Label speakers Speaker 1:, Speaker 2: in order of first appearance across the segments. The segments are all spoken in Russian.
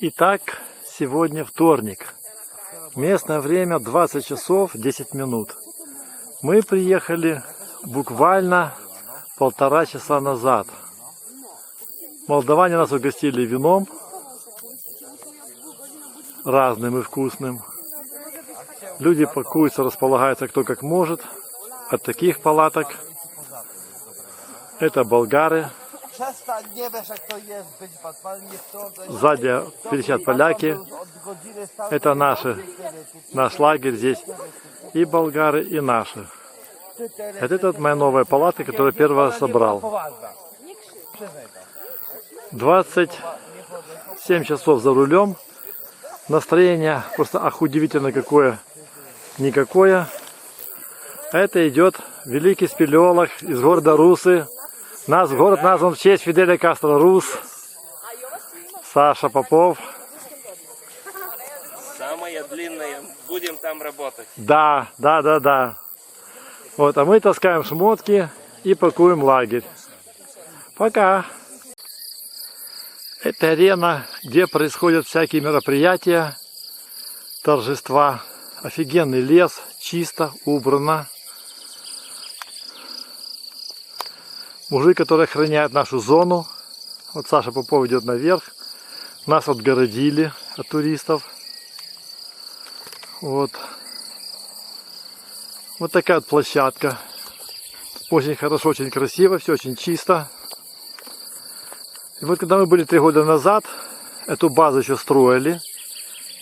Speaker 1: Итак, сегодня вторник. Местное время 20 часов 10 минут. Мы приехали буквально полтора часа назад. Молдаване нас угостили вином разным и вкусным. Люди пакуются, располагаются кто как может. От takich палаток это болгары, сзади кричат поляки. Это наши, наш лагерь здесь. И болгары, и наши. Это, это моя новая палатка, которую первого собрал. 27 часов за рулем. Настроение просто ах, удивительно какое. Никакое. Это идет великий спелеолог из города Русы. Нас город назван в честь Фиделя Кастро Рус. Саша Попов.
Speaker 2: Самая длинная. Будем там работать.
Speaker 1: Да, да, да, да. Вот, а мы таскаем шмотки и пакуем лагерь. Пока. Это арена, где происходят всякие мероприятия, торжества. Офигенный лес, чисто, убрано. Мужик, который охраняет нашу зону. Вот Саша Попов идет наверх. Нас отгородили от туристов. Вот. Вот такая вот площадка. Очень хорошо, очень красиво, все очень чисто. И вот когда мы были три года назад, эту базу еще строили.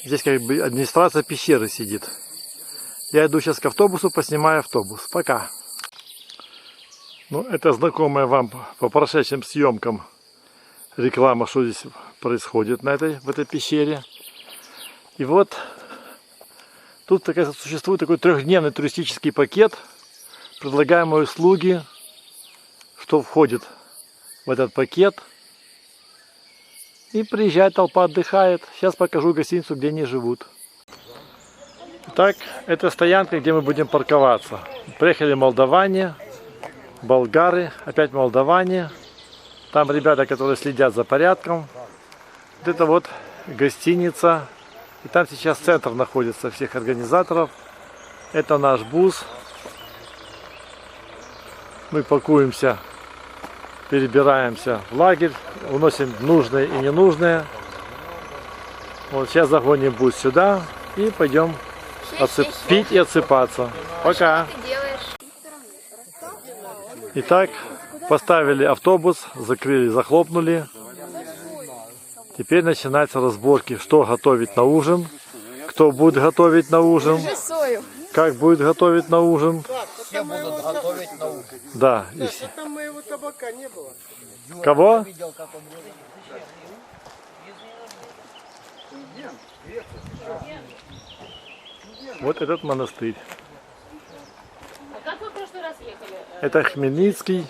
Speaker 1: Здесь как бы администрация пещеры сидит. Я иду сейчас к автобусу, поснимаю автобус. Пока. Ну, это знакомая вам по прошедшим съемкам реклама, что здесь происходит на этой, в этой пещере. И вот Тут такая, существует такой трехдневный туристический пакет. Предлагаемые услуги, что входит в этот пакет. И приезжает толпа, отдыхает. Сейчас покажу гостиницу, где они живут. Так, это стоянка, где мы будем парковаться. Приехали молдаване, болгары, опять молдаване. Там ребята, которые следят за порядком. Вот это вот гостиница и там сейчас центр находится всех организаторов. Это наш бус. Мы пакуемся, перебираемся в лагерь, уносим нужное и ненужное. Вот сейчас загоним бус сюда и пойдем отсып- пить и отсыпаться. Пока. Итак, поставили автобус, закрыли, захлопнули. Теперь начинаются разборки, что готовить на ужин, кто будет готовить на ужин, как будет готовить на ужин.
Speaker 3: Все будут готовить на ужин.
Speaker 1: Да. и.
Speaker 3: Там моего табака не было.
Speaker 1: Кого? Вот этот монастырь.
Speaker 4: А как вы в прошлый раз ехали? Э,
Speaker 1: Это Хмельницкий.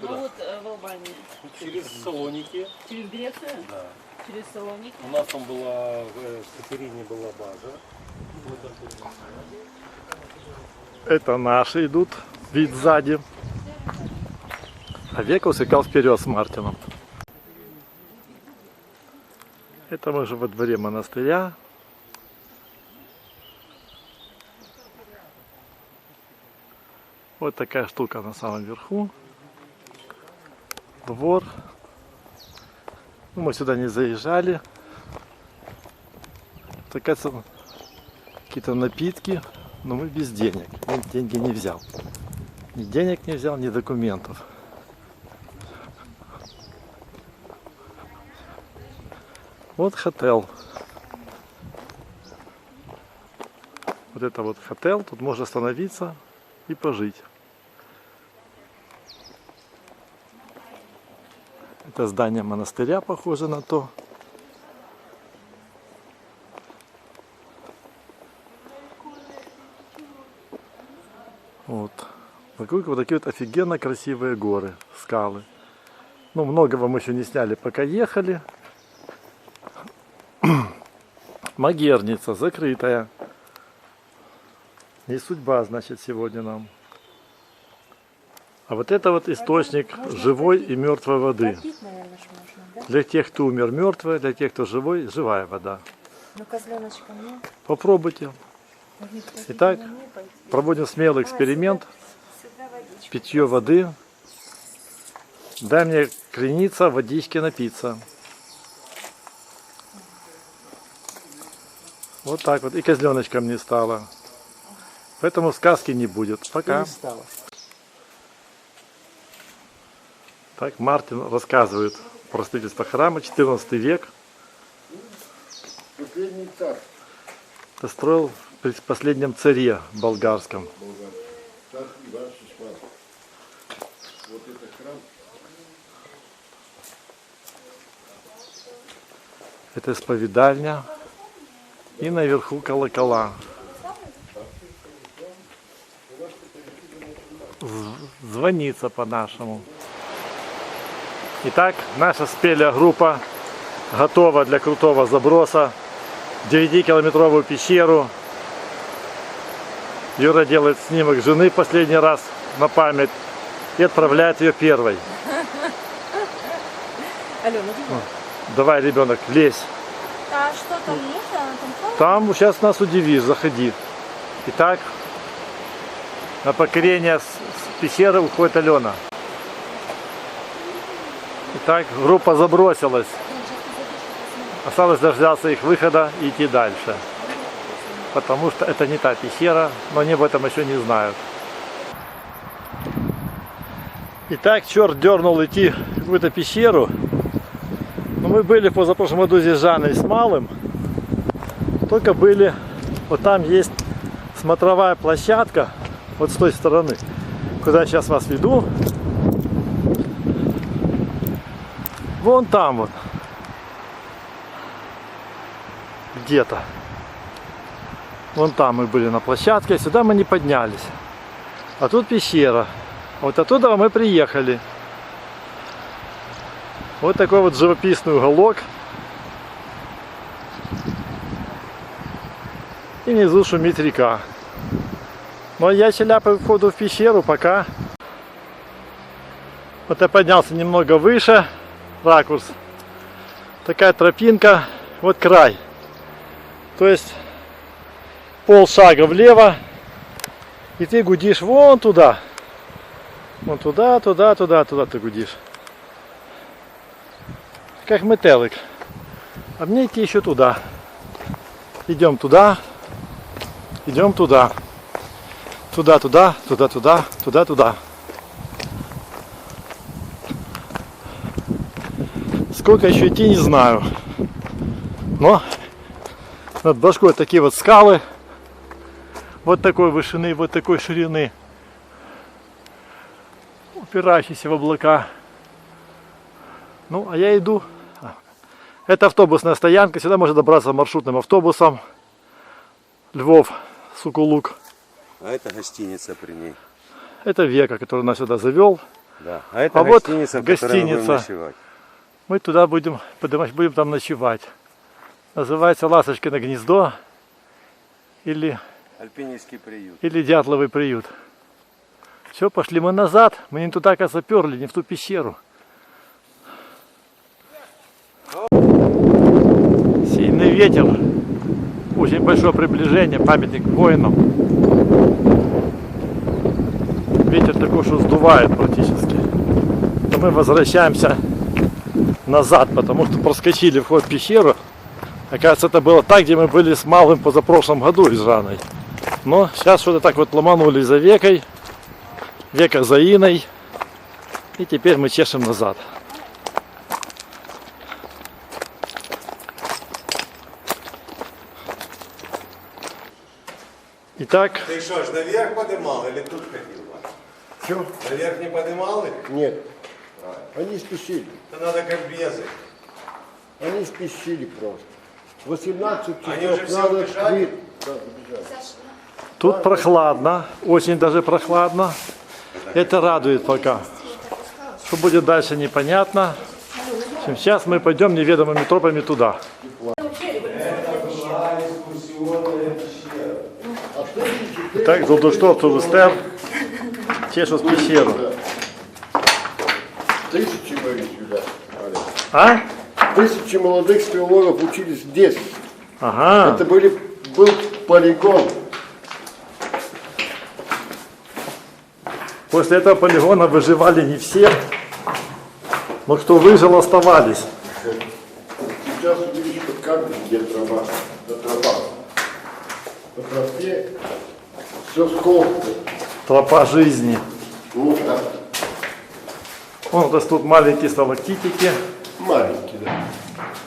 Speaker 4: Ну вот э, в Албании.
Speaker 5: Через Салоники.
Speaker 4: Через Грецию? Да. Через Салоники?
Speaker 5: У нас там была, в Катерине была база.
Speaker 1: Это наши идут. Вид сзади. А Века ускакал вперед с Мартином. Это мы уже во дворе монастыря. Вот такая штука на самом верху. Двор. Мы сюда не заезжали. Такая. Какие-то напитки. Но мы без денег. Я деньги не взял. Ни денег не взял, ни документов. Вот хотел. Вот это вот хотел. Тут можно остановиться и пожить. Это здание монастыря похоже на то. Вот. Вокруг вот такие вот офигенно красивые горы, скалы. Ну, многого мы еще не сняли, пока ехали. Магерница закрытая. Не судьба, значит, сегодня нам. А вот это вот источник живой и мертвой воды. Для тех, кто умер мертвая, для тех, кто живой, живая вода.
Speaker 6: Ну, козленочка мне.
Speaker 1: Попробуйте. Итак, проводим смелый эксперимент. Питье воды. Дай мне крениться, водички напиться. Вот так вот. И козленочком не стало. Поэтому сказки не будет. Пока. Так, Мартин рассказывает про строительство храма, 14 век.
Speaker 7: Последний царь
Speaker 1: Это строил при последнем царе болгарском.
Speaker 7: Вот это храм.
Speaker 1: Это исповедальня. И наверху колокола. Звонится по-нашему. Итак, наша спеля-группа готова для крутого заброса. 9-километровую пещеру. Юра делает снимок жены последний раз на память и отправляет ее первой.
Speaker 6: Алена, иди.
Speaker 1: Давай, ребенок, лезь.
Speaker 6: А что там можно? Там
Speaker 1: сейчас нас удивишь, заходи. Итак, на покорение с, с пещеры уходит Алена. Итак, группа забросилась. Осталось дождаться их выхода и идти дальше. Потому что это не та пещера, но они об этом еще не знают. Итак, черт дернул идти в какую-то пещеру. Но мы были в позапрошлом году здесь с Жанной с Малым только были, вот там есть смотровая площадка, вот с той стороны, куда я сейчас вас веду. Вон там вот. Где-то. Вон там мы были на площадке, сюда мы не поднялись. А тут пещера. Вот оттуда мы приехали. Вот такой вот живописный уголок. И внизу шумит река. Но я челяпаю входу в пещеру пока. Вот я поднялся немного выше. Ракурс. Такая тропинка. Вот край. То есть полшага влево. И ты гудишь вон туда. Вон туда, туда, туда, туда ты гудишь. Как метелик. А мне идти еще туда. Идем туда. Идем туда. Туда, туда, туда, туда, туда, туда. Сколько еще идти, не знаю. Но над башкой такие вот скалы. Вот такой вышины, вот такой ширины. Упирающиеся в облака. Ну, а я иду. Это автобусная стоянка. Сюда можно добраться маршрутным автобусом. Львов, Сукулук.
Speaker 8: А это гостиница при ней.
Speaker 1: Это Века, который нас сюда завел.
Speaker 8: Да. А это
Speaker 1: А вот
Speaker 8: гостиница, в которой мы будем
Speaker 1: гостиница. Мы туда будем, будем там ночевать. Называется Ласточкино гнездо или,
Speaker 8: Альпинистский приют.
Speaker 1: или Дятловый приют. Все, пошли мы назад. Мы не туда, как заперли, не в ту пещеру. Сильный ветер. Очень большое приближение. Памятник воинам. Ветер такой, что сдувает практически. Мы возвращаемся назад, потому что проскочили вход в пещеру. Оказывается, это было так, где мы были с малым позапрошлом году и с Жанной. Но сейчас что-то так вот ломанули за векой, века за Иной. И теперь мы чешем назад. Итак,
Speaker 8: Ты что ж, наверх поднимал или тут ходил?
Speaker 7: Чё?
Speaker 8: Наверх не поднимал их?
Speaker 7: Нет. Они спешили.
Speaker 8: Это надо как безы.
Speaker 7: Они спешили просто. 18
Speaker 8: Они уже
Speaker 7: часов
Speaker 8: все
Speaker 7: надо
Speaker 8: убежали?
Speaker 7: открыть. Да, убежали.
Speaker 1: тут прохладно, очень даже прохладно. Это радует пока. Что будет дальше непонятно. Сейчас мы пойдем неведомыми тропами туда. Итак, Золдуштов, Тулыстер, чешут пещеру.
Speaker 7: Тысячи, говорит, сюда. Аля.
Speaker 1: А?
Speaker 7: Тысячи молодых спелеологов учились здесь.
Speaker 1: Ага.
Speaker 7: Это были, был полигон.
Speaker 1: После этого полигона выживали не все, но кто выжил, оставались.
Speaker 7: Сейчас увидишь под картой, где тропа. Это тропа. По тропе все сколото.
Speaker 1: Тропа жизни.
Speaker 7: Ну да,
Speaker 1: Вон растут маленькие сталактитики.
Speaker 7: Маленький, да.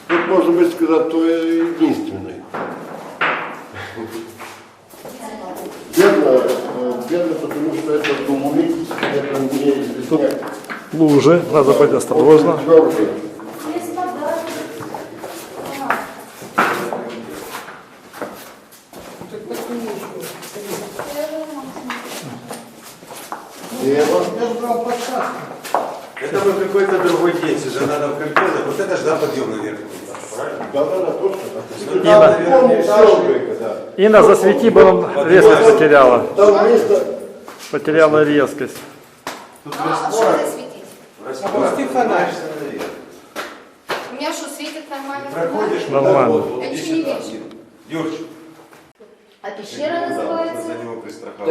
Speaker 7: Тут можно быть сказать, то единственный. Бедно, э, бедно, потому что это доломит, это не известняк.
Speaker 1: Лужи, надо быть осторожно.
Speaker 7: Твердый. Небо.
Speaker 8: Это был какой-то другой день, уже надо в Карпезах. Вот это же да, подъем наверх. Правильно?
Speaker 7: Да, да, да, точно.
Speaker 8: Ну,
Speaker 1: Инна.
Speaker 7: Все, да.
Speaker 1: Инна, засвети, бы он резкость потеряла.
Speaker 7: Там
Speaker 1: Потеряла резкость.
Speaker 4: А засветить?
Speaker 8: Опусти фонарь.
Speaker 4: У меня что, светит нормально?
Speaker 8: Проходишь,
Speaker 1: Нормально.
Speaker 8: вот, вот,
Speaker 4: Я ничего не вижу.
Speaker 8: Юрч,
Speaker 4: А пещера называется?
Speaker 8: за него пристраховал.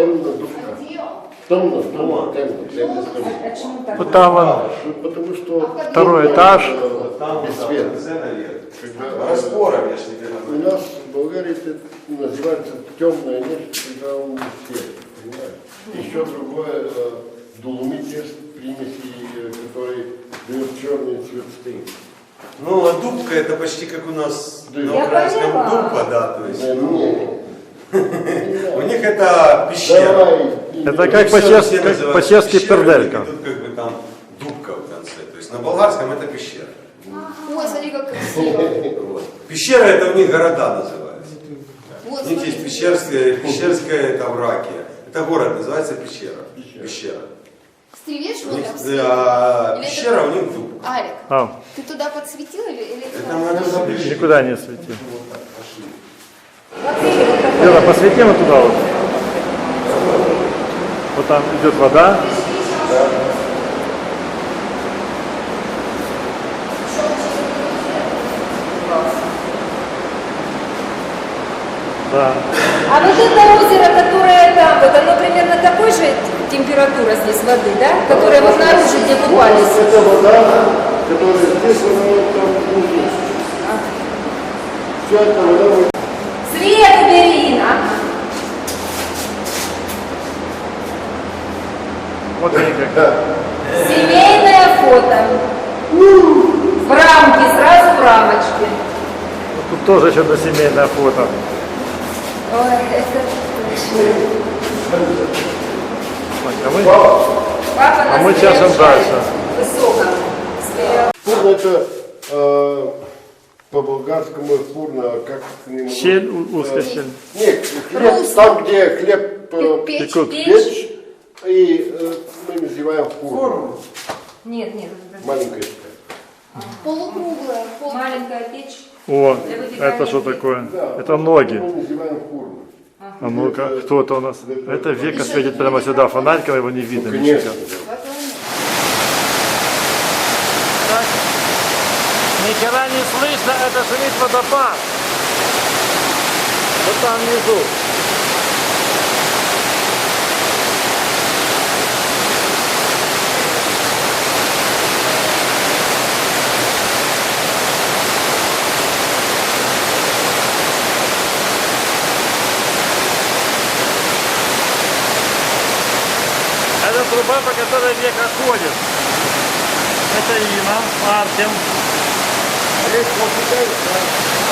Speaker 7: Темно, темно.
Speaker 6: А чему так?
Speaker 1: Вот там вон
Speaker 7: Потому что
Speaker 1: второй этаж.
Speaker 7: э,
Speaker 8: Там,
Speaker 7: без света.
Speaker 8: в конце наверх.
Speaker 7: Когда-
Speaker 8: Распором, я ж тебе
Speaker 7: У
Speaker 8: говорю.
Speaker 7: нас в Болгарии это называется темное нефть, когда он свет, понимаешь? Еще другое, э, доломит есть примеси, э, который дает черный цвет стынь.
Speaker 8: Ну, а дубка это почти как у нас
Speaker 7: Да.
Speaker 8: на
Speaker 7: Я
Speaker 8: украинском
Speaker 6: поняла.
Speaker 8: да, то есть.
Speaker 7: Да,
Speaker 8: ну,
Speaker 7: не,
Speaker 8: У них это пещера.
Speaker 7: Давай.
Speaker 1: Это как по-чешски, как
Speaker 8: пещера,
Speaker 1: перделька.
Speaker 8: Тут как бы там дубка в конце. То есть на болгарском это пещера.
Speaker 4: Ой, смотри, как красиво.
Speaker 8: Вот. Пещера это у них города называются.
Speaker 4: Вот,
Speaker 8: У них есть
Speaker 4: смотри.
Speaker 8: Пещерская, Пещерская там Ракия. Это город называется Пещера. Пещера.
Speaker 4: Ты видишь,
Speaker 8: У
Speaker 4: вот
Speaker 8: них,
Speaker 4: там
Speaker 8: а,
Speaker 4: Или это-
Speaker 8: пещера, у них дуб.
Speaker 4: Алик,
Speaker 1: А,
Speaker 4: ты туда подсветил или, или ты
Speaker 8: Это
Speaker 4: там?
Speaker 8: надо запрещать.
Speaker 1: никуда не свети.
Speaker 8: Пошли.
Speaker 1: Вера, посвети вот туда вот. Вот там идет вода. Да.
Speaker 9: А вот это озеро, которое там, вот оно примерно такой же температура здесь воды, да? Которая вот наружу, где купались.
Speaker 7: Это вода, которая здесь, она там внизу. Все это вода
Speaker 9: Свет убери.
Speaker 1: Вот.
Speaker 9: Семейное фото. В рамке, сразу в рамочке.
Speaker 1: Тут тоже на семейное фото.
Speaker 9: Ой, это...
Speaker 1: А мы
Speaker 9: Папа нас
Speaker 1: мы чашем
Speaker 9: приглашает
Speaker 1: дальше.
Speaker 9: Высоко.
Speaker 7: Фурна это э, по-болгарскому фурна, как к нему?
Speaker 1: щель, узкая щель.
Speaker 7: Нет, хлеб, там где хлеб э,
Speaker 4: Печь.
Speaker 1: Пекут.
Speaker 7: печь, и э, мы называем фурна.
Speaker 9: Нет, нет, это
Speaker 7: Маленькая такая.
Speaker 4: Полукруглая. пол-
Speaker 9: маленькая печь.
Speaker 1: О, это что такое? Это ноги.
Speaker 7: Мы называем фурна.
Speaker 1: А ну-ка, кто это у нас? Это века светит прямо сюда фонариком, его не видно.
Speaker 7: Конечно.
Speaker 1: Ни хера не слышно, это шумит водопад. Вот там внизу. Это труба, по которой века ходит. Это Инна, Артем. И резко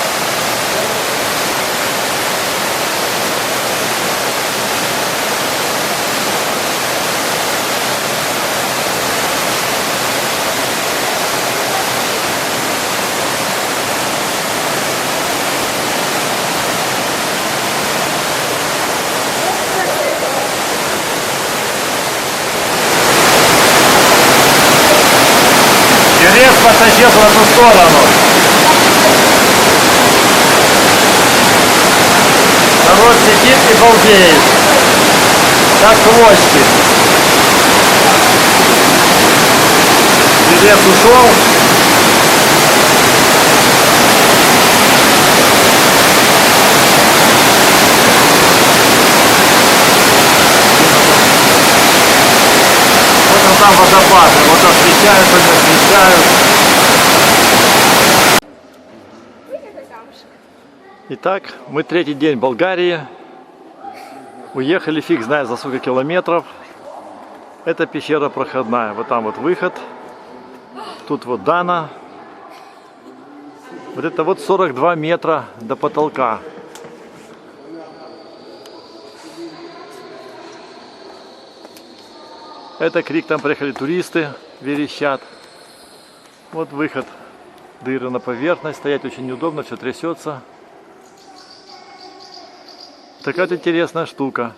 Speaker 1: исчез в эту сторону. Народ сидит и балдеет. Как квочки. Свет ушел. Вот он там водопады, вот освещаются, не освещают. Итак, мы третий день в Болгарии. Уехали фиг знает за сколько километров. Это пещера проходная. Вот там вот выход. Тут вот Дана. Вот это вот 42 метра до потолка. Это крик, там приехали туристы, верещат. Вот выход. Дыры на поверхность, стоять очень неудобно, все трясется. Такая вот интересная штука.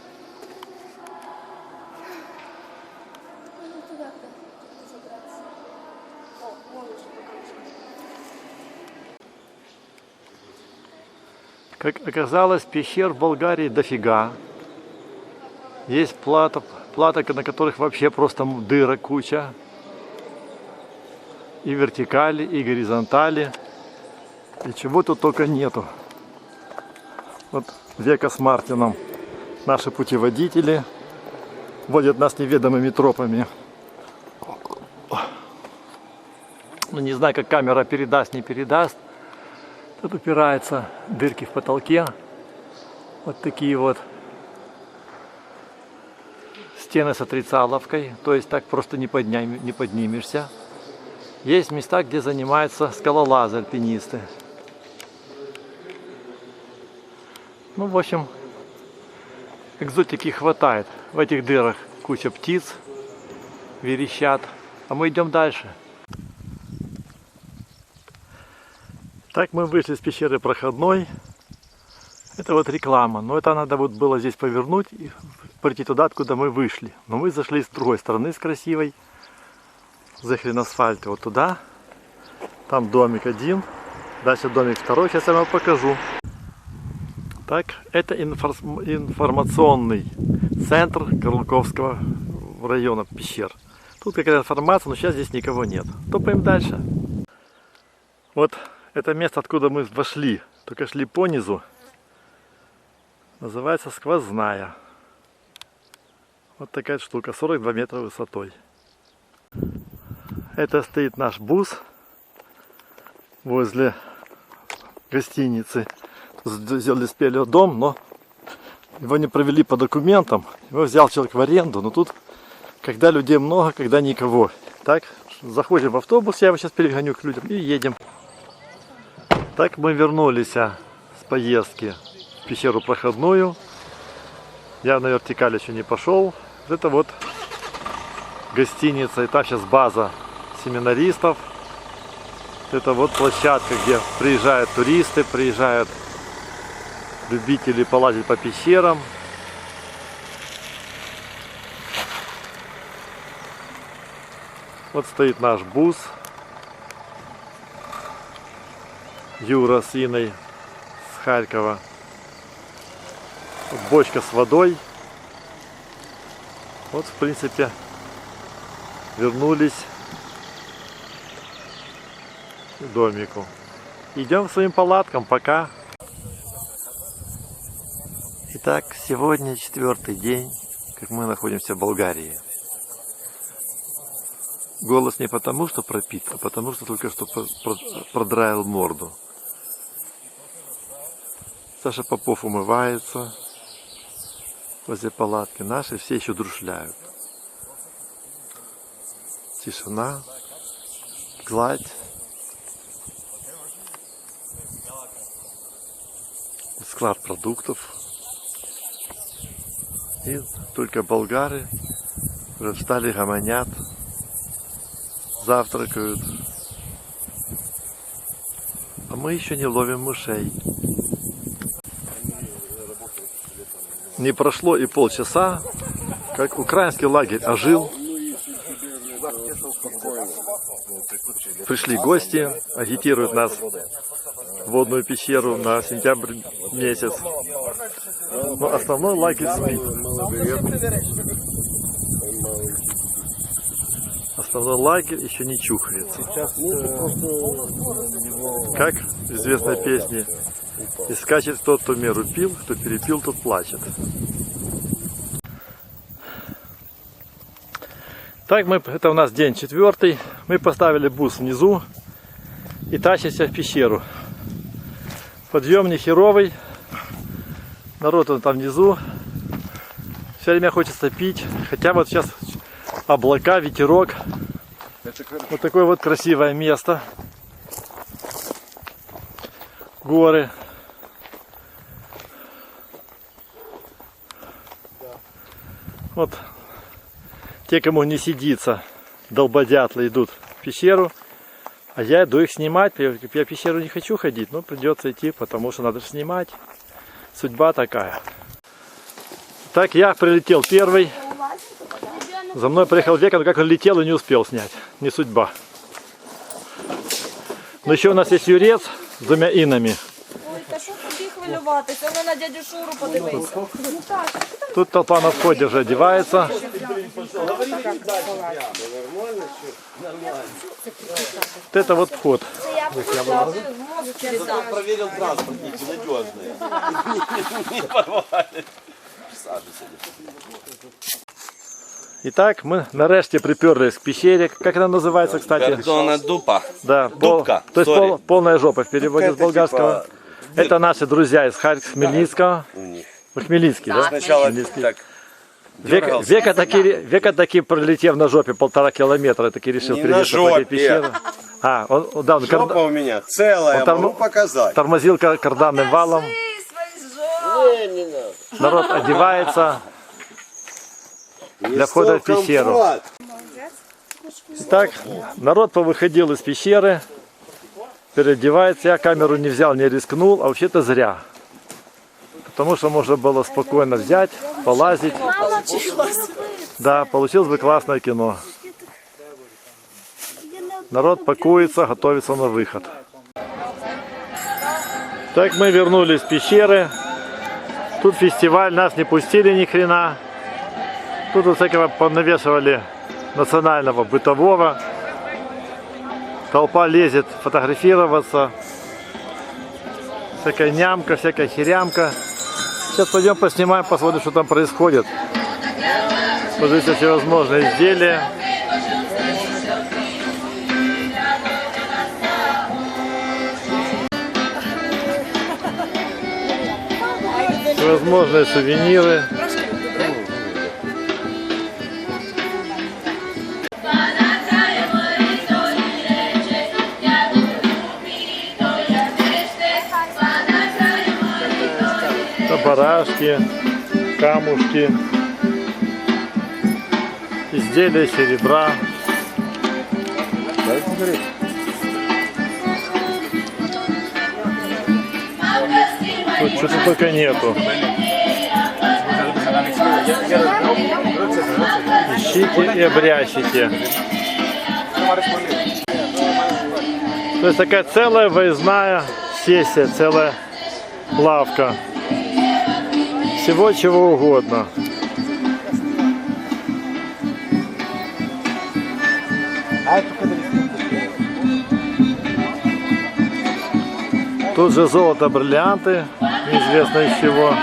Speaker 1: Как оказалось, пещер в Болгарии дофига. Есть плата, плата, на которых вообще просто дыра куча. И вертикали, и горизонтали. И чего тут только нету. Вот Века с Мартином. Наши путеводители водят нас неведомыми тропами. Ну, не знаю, как камера передаст, не передаст. Тут упираются дырки в потолке. Вот такие вот стены с отрицаловкой. То есть так просто не, подням, не поднимешься. Есть места, где занимаются скалолазы, альпинисты. Ну, в общем, экзотики хватает. В этих дырах куча птиц верещат. А мы идем дальше. Так мы вышли из пещеры проходной. Это вот реклама. Но это надо вот было здесь повернуть и прийти туда, откуда мы вышли. Но мы зашли с другой стороны, с красивой. Заехали на асфальте вот туда. Там домик один. Дальше домик второй. Сейчас я вам покажу. Так, это инфор- информационный центр Горлуковского района пещер. Тут какая-то информация, но сейчас здесь никого нет. Топаем дальше. Вот это место, откуда мы вошли, только шли по низу. Называется сквозная. Вот такая штука, 42 метра высотой. Это стоит наш бус возле гостиницы сделали спели дом, но его не провели по документам. Его взял человек в аренду, но тут, когда людей много, когда никого. Так, заходим в автобус, я его сейчас перегоню к людям и едем. Так мы вернулись а, с поездки в пещеру проходную. Я на вертикаль еще не пошел. Это вот гостиница, и там сейчас база семинаристов. Это вот площадка, где приезжают туристы, приезжают любители полазить по пещерам. Вот стоит наш бус. Юра с Иной с Харькова. Бочка с водой. Вот, в принципе, вернулись к домику. Идем к своим палаткам, пока. Итак, сегодня четвертый день, как мы находимся в Болгарии. Голос не потому, что пропит, а потому, что только что про- про- продраил морду. Саша Попов умывается возле палатки. Наши все еще друшляют. Тишина, гладь. Склад продуктов. И только болгары уже встали, гомонят, завтракают. А мы еще не ловим мышей. Не прошло и полчаса, как украинский лагерь ожил. Пришли гости, агитируют нас в водную пещеру на сентябрь месяц. Но основной лагерь спит. Основной лагерь еще не чухается. Как в известной песне. И скачет тот, кто меру пил, кто перепил, тот плачет. Так мы, это у нас день четвертый. Мы поставили бус внизу и тащимся в пещеру. Подъем не херовый. Народ он там внизу. Все время хочется пить. Хотя вот сейчас облака, ветерок. Вот такое вот красивое место. Горы. Вот те, кому не сидится, долбодятлы идут в пещеру. А я иду их снимать. Я в пещеру не хочу ходить, но придется идти, потому что надо снимать. Судьба такая. Так я прилетел первый. За мной приехал века, но как он летел и не успел снять. Не судьба. Но еще у нас есть юрец с двумя инами.
Speaker 6: Хвилюватися? Вона на дядю Шуру подивися.
Speaker 1: Тут толпа на входе уже одевается. Вот это вот вход.
Speaker 3: Проверил транспортники, надежные.
Speaker 1: Итак, мы нарешті приперлись к пещере. Как она называется, кстати?
Speaker 2: Пердона дупа.
Speaker 1: Да, пол-
Speaker 2: Дубка,
Speaker 1: то есть пол- полная жопа в переводе с болгарского. Это наши друзья из Харькова, Хмельницкого. Вы Хмельницкий, да?
Speaker 2: Сначала
Speaker 1: Хмельницкий.
Speaker 2: так.
Speaker 1: Века,
Speaker 2: дергался.
Speaker 1: века, таки, века таки пролетев на жопе полтора километра, таки решил
Speaker 2: Не на жопе.
Speaker 1: пещере. А, он, он, да, он
Speaker 2: Жопа
Speaker 1: карда-
Speaker 2: у меня целая,
Speaker 1: Он там-
Speaker 2: могу показать.
Speaker 1: тормозил кар- карданным валом. Народ одевается для входа в пещеру. Итак, народ повыходил из пещеры, переодевается. Я камеру не взял, не рискнул, а вообще-то зря. Потому что можно было спокойно взять, полазить. Да, получилось бы классное кино. Народ пакуется, готовится на выход. Так мы вернулись в пещеры. Тут фестиваль, нас не пустили ни хрена. Тут вот всякого понавешивали национального, бытового. Толпа лезет фотографироваться. Всякая нямка, всякая херямка. Сейчас пойдем поснимаем, посмотрим, что там происходит. Смотрите всевозможные изделия. Всевозможные сувениры. Это барашки, камушки, изделия серебра. Тут что-то только нету. Ищите и обрящите. То есть такая целая выездная сессия, целая лавка. Всего чего угодно. Тут же золото, бриллианты, неизвестно из чего.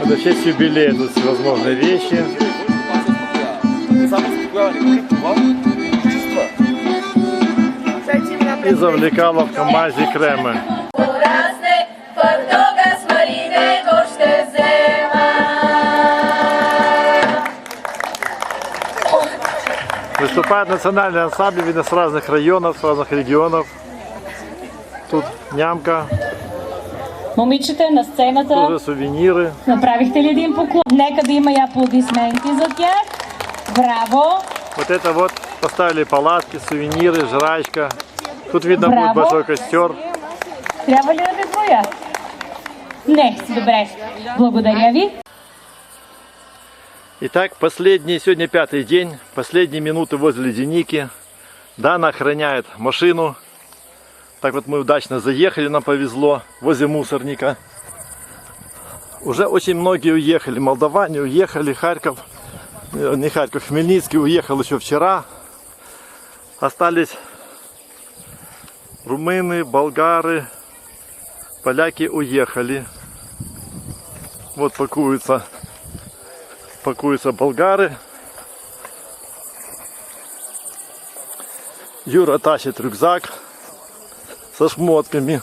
Speaker 1: Это в честь юбилея, тут всевозможные вещи. И завлекала в КамАЗе кремы. Выступает национальный ансамбль, видно, с разных районов, с разных регионов. Тут нямка,
Speaker 4: Момичета на сцената,
Speaker 1: тоже сувениры.
Speaker 4: направихте ли един поклон? Нека да има и аплодисменти за тях. Браво!
Speaker 1: Вот это вот поставили палатки, сувениры, жрачка. Тут видно будет
Speaker 4: Браво.
Speaker 1: большой костер.
Speaker 4: Трябва ли да ви броя? Не, добре. Благодаря ви.
Speaker 1: Итак, последний, сегодня пятый день, последние минуты возле ледяники. Дана охраняет машину. Так вот мы удачно заехали, нам повезло, возле мусорника. Уже очень многие уехали. Молдаване уехали, Харьков, э, не Харьков, Хмельницкий уехал еще вчера. Остались румыны, болгары, поляки уехали. Вот пакуются, пакуются болгары. Юра тащит рюкзак со шмотками.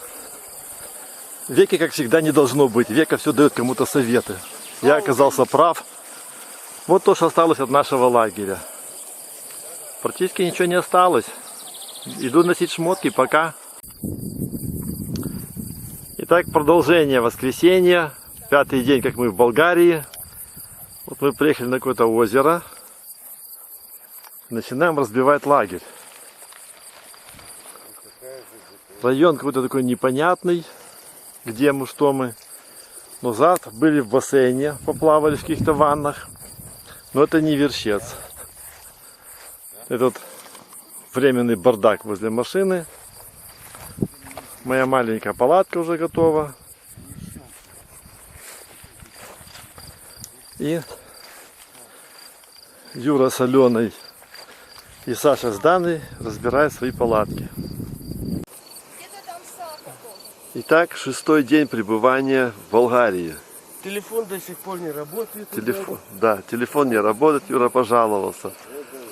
Speaker 1: Веки, как всегда, не должно быть. Века все дает кому-то советы. Я оказался прав. Вот то, что осталось от нашего лагеря. Практически ничего не осталось. Иду носить шмотки, пока. Итак, продолжение воскресенья. Пятый день, как мы в Болгарии. Вот мы приехали на какое-то озеро. Начинаем разбивать лагерь. Район какой-то такой непонятный, где мы, что мы. Но завтра были в бассейне, поплавали в каких-то ваннах. Но это не вершец. Этот временный бардак возле машины. Моя маленькая палатка уже готова. И Юра с Аленой и Саша с Даной разбирают свои палатки. Итак, шестой день пребывания в Болгарии.
Speaker 3: Телефон до сих пор не работает.
Speaker 1: Телефон, да, телефон не работает, Юра пожаловался.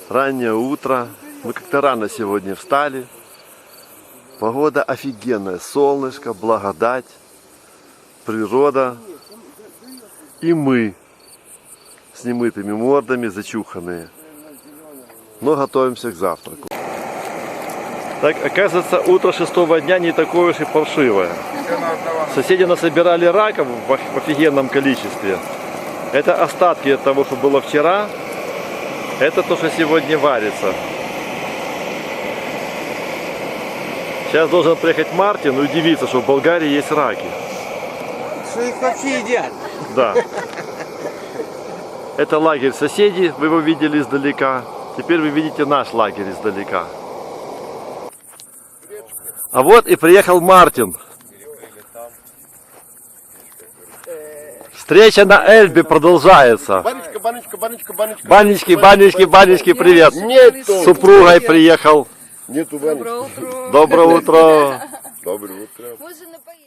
Speaker 1: Раннее утро, мы как-то рано сегодня встали. Погода офигенная, солнышко, благодать, природа. И мы с немытыми мордами, зачуханные. Но готовимся к завтраку. Так, оказывается, утро шестого дня не такое уж и паршивое. Соседи насобирали раков в оф- в офигенном количестве. Это остатки от того, что было вчера. Это то, что сегодня варится. Сейчас должен приехать Мартин и удивиться, что в Болгарии есть раки.
Speaker 3: Что их вообще едят?
Speaker 1: Да. Это лагерь соседей, вы его видели издалека. Теперь вы видите наш лагерь издалека. А вот и приехал Мартин. Встреча на Эльбе продолжается.
Speaker 7: Банечка, банечка, банечка, банечка.
Speaker 1: Банечки, банечки, банечки, привет.
Speaker 7: Нету.
Speaker 1: С супругой приехал.
Speaker 7: Нету.
Speaker 1: Доброе утро.
Speaker 7: Доброе утро.
Speaker 9: Можно напоить.